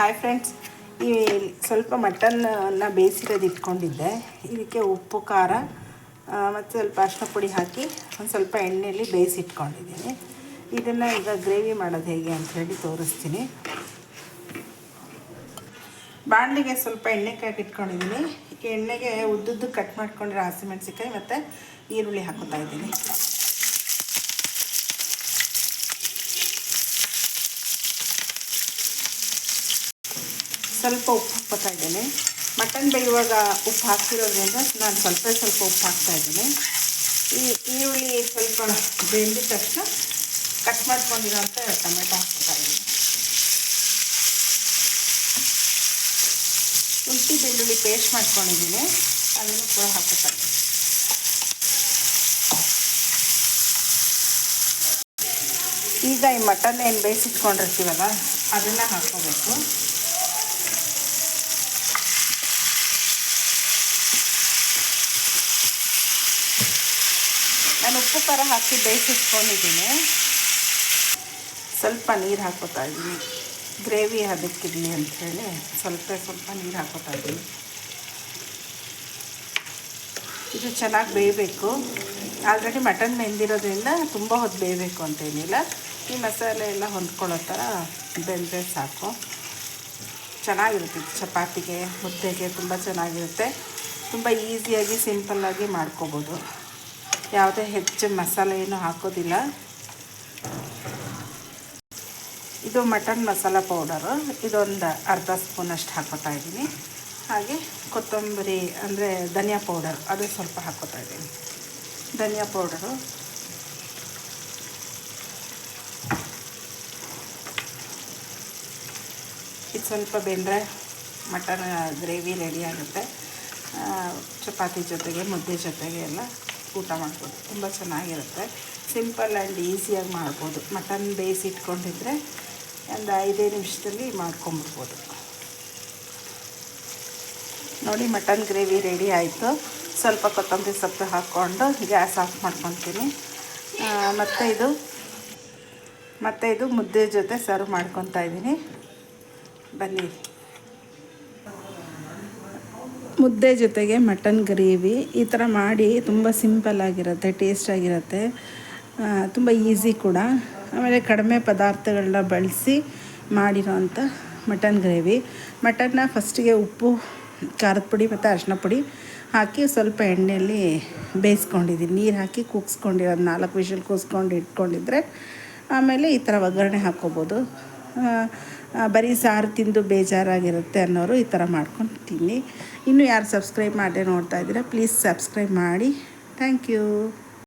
Hi friends ಈ ಸ್ವಲ್ಪ mutton ಬೇಯಿಸಿರೋದು ಇಟ್ಕೊಂಡಿದ್ದೆ. ಇದಕ್ಕೆ ಉಪ್ಪು, ಖಾರ ಮತ್ತು ಸ್ವಲ್ಪ ಅರಿಶಿನ ಪುಡಿ ಹಾಕಿ ಒಂದು ಸ್ವಲ್ಪ ಎಣ್ಣೆಯಲ್ಲಿ ಬೇಯಿಸಿಟ್ಕೊಂಡಿದ್ದೀನಿ. ಇದನ್ನು ಈಗ ಗ್ರೇವಿ ಮಾಡೋದು ಹೇಗೆ ಅಂತ ಹೇಳಿ ತೋರಿಸ್ತೀನಿ. ಬಾಣಲಿಗೆ ಸ್ವಲ್ಪ ಎಣ್ಣೆ ಕಾಯಿ ಇಟ್ಕೊಂಡಿದ್ದೀನಿ. ಎಣ್ಣೆಗೆ ಉದ್ದುದ್ದು ಕಟ್ ಮಾಡ್ಕೊಂಡಿರೋ ಹಸಿಮೆಣಸಿಕಾಯಿ ಮತ್ತು ಈರುಳ್ಳಿ ಹಾಕೋತಾ ಇದ್ದೀನಿ. ಸ್ವಲ್ಪ ಉಪ್ಪು ಹಾಕ್ಕೋತಾ ಇದ್ದೇನೆ. ಮಟನ್ ಬೇಯುವಾಗ ಉಪ್ಪು ಹಾಕ್ತಿರೋದ್ರಿಂದ ನಾನು ಸ್ವಲ್ಪ ಸ್ವಲ್ಪ ಉಪ್ಪು ಹಾಕ್ತಾ ಇದ್ದೀನಿ. ಈ ಈರುಳ್ಳಿ ಸ್ವಲ್ಪ ಬೆಂದಿದ ತಕ್ಷಣ ಕಟ್ ಮಾಡ್ಕೊಂಡಿರೋಂಥ ಟೊಮೆಟೊ ಹಾಕ್ತಾ ಇದ್ದೀನಿ. ಶುಂಠಿ ಬೆಳ್ಳುಳ್ಳಿ ಪೇಸ್ಟ್ ಮಾಡ್ಕೊಂಡಿದ್ದೀನಿ. ಅದನ್ನು ಕೂಡ ಹಾಕೋತಾ ಇದ್ದೀನಿ. ಈಗ ಈ ಮಟನ್ ಏನು ಬೇಯಿಸಿಟ್ಕೊಂಡಿರ್ತೀವಲ್ಲ, ಅದನ್ನು ಹಾಕ್ಕೋಬೇಕು. ಉಪ್ಪು ಖಾರ ಹಾಕಿ ಬೇಯಿಸಿಟ್ಕೊಂಡಿದ್ದೀನಿ. ಸ್ವಲ್ಪ ನೀರು ಹಾಕೋತಾ ಇದ್ದೀನಿ. ಗ್ರೇವಿ ಅದಕ್ಕಿರಲಿ ಅಂಥೇಳಿ ಸ್ವಲ್ಪ ಸ್ವಲ್ಪ ನೀರು ಹಾಕೋತಾ ಇದ್ದೀನಿ. ಇದು ಚೆನ್ನಾಗಿ ಬೇಯಬೇಕು. ಆಲ್ರೆಡಿ ಮಟನ್ ಬೆಂದಿರೋದ್ರಿಂದ ತುಂಬ ಹೊತ್ತು ಬೇಯಬೇಕು ಅಂತೇನಿಲ್ಲ ಈ ಮಸಾಲೆ ಎಲ್ಲ ಹೊಂದ್ಕೊಳ್ಳೋ ಥರ ಬೆಂದರೆ ಸಾಕು. ಚೆನ್ನಾಗಿರುತ್ತೆ ಚಪಾತಿಗೆ, ಮುದ್ದೆಗೆ ತುಂಬ ಚೆನ್ನಾಗಿರುತ್ತೆ. ತುಂಬ ಈಸಿಯಾಗಿ ಸಿಂಪಲ್ಲಾಗಿ ಮಾಡ್ಕೋಬೋದು. ಯಾವುದೇ ಹೆಚ್ಚು ಮಸಾಲೆ ಏನು ಹಾಕೋದಿಲ್ಲ. ಇದು ಮಟನ್ ಮಸಾಲ ಪೌಡರು. ಇದೊಂದು ಅರ್ಧ ಸ್ಪೂನಷ್ಟು ಹಾಕೋತಾ ಇದ್ದೀನಿ. ಹಾಗೆ ಕೊತ್ತಂಬರಿ ಅಂದರೆ ಧನಿಯಾ ಪೌಡರ್, ಅದು ಸ್ವಲ್ಪ ಹಾಕೋತಾ ಇದ್ದೀನಿ. ಧನಿಯಾ ಪೌಡರು. ಇದು ಸ್ವಲ್ಪ ಬೆಂದರೆ ಮಟನ್ ಗ್ರೇವಿ ರೆಡಿ ಆಗುತ್ತೆ. ಚಪಾತಿ ಜೊತೆಗೆ, ಮುದ್ದೆ ಜೊತೆಗೆ ಎಲ್ಲ ಊಟ ಮಾಡ್ಬೋದು. ತುಂಬ ಚೆನ್ನಾಗಿರುತ್ತೆ. ಸಿಂಪಲ್ ಆ್ಯಂಡ್ ಈಸಿಯಾಗಿ ಮಾಡ್ಬೋದು. ಮಟನ್ ಬೇಯಿಸಿ ಇಟ್ಕೊಂಡಿದ್ರೆ ಒಂದು ಐದೇ ನಿಮಿಷದಲ್ಲಿ ಮಾಡ್ಕೊಂಬಿಡ್ಬೋದು. ನೋಡಿ ಮಟನ್ ಗ್ರೇವಿ ರೆಡಿ ಆಯಿತು. ಸ್ವಲ್ಪ ಕೊತ್ತಂಬರಿ ಸೊಪ್ಪು ಹಾಕ್ಕೊಂಡು ಗ್ಯಾಸ್ ಆಫ್ ಮಾಡ್ಕೊತೀನಿ. ಮತ್ತು ಇದು ಮತ್ತು ಇದು ಮುದ್ದೆ ಜೊತೆ ಸರ್ವ್ ಮಾಡ್ಕೊತಾ ಇದ್ದೀನಿ. ಬನ್ನಿ. ಮುದ್ದೆ ಜೊತೆಗೆ ಮಟನ್ ಗ್ರೇವಿ ಈ ಥರ ಮಾಡಿ ತುಂಬ ಸಿಂಪಲ್ಲಾಗಿರುತ್ತೆ ಟೇಸ್ಟಾಗಿರುತ್ತೆ ತುಂಬ ಈಸಿ ಕೂಡ. ಆಮೇಲೆ ಕಡಿಮೆ ಪದಾರ್ಥಗಳನ್ನ ಬಳಸಿ ಮಾಡಿರೋಂಥ ಮಟನ್ ಗ್ರೇವಿ. ಮಟನ್ನ ಫಸ್ಟಿಗೆ ಉಪ್ಪು, ಖಾರದ ಪುಡಿ ಮತ್ತು ಅರಿಶಿನ ಪುಡಿ ಹಾಕಿ ಸ್ವಲ್ಪ ಎಣ್ಣೆಯಲ್ಲಿ ಬೇಯಿಸ್ಕೊಂಡಿದ್ದೀನಿ. ನೀರು ಹಾಕಿ ಕೂಗಿಸ್ಕೊಂಡಿರೋದು ನಾಲ್ಕು ವಿಷಲ್ ಕೂಗಿಸ್ಕೊಂಡು ಇಟ್ಕೊಂಡಿದ್ರೆ ಆಮೇಲೆ ಈ ಥರ ಒಗ್ಗರಣೆ ಹಾಕ್ಕೋಬೋದು. ಬರೀ ಸಾರು ತಿಂದು ಬೇಜಾರಾಗಿರುತ್ತೆ ಅನ್ನೋರು ಈ ಥರ ಮಾಡ್ಕೊಂಡು ತಿನ್ನಿ ಇನ್ನೂ ಯಾರು ಸಬ್ಸ್ಕ್ರೈಬ್ ಮಾಡದೆ ನೋಡ್ತಾ ಇದ್ದೀರಾ, ಪ್ಲೀಸ್ ಸಬ್ಸ್ಕ್ರೈಬ್ ಮಾಡಿ. Thank you.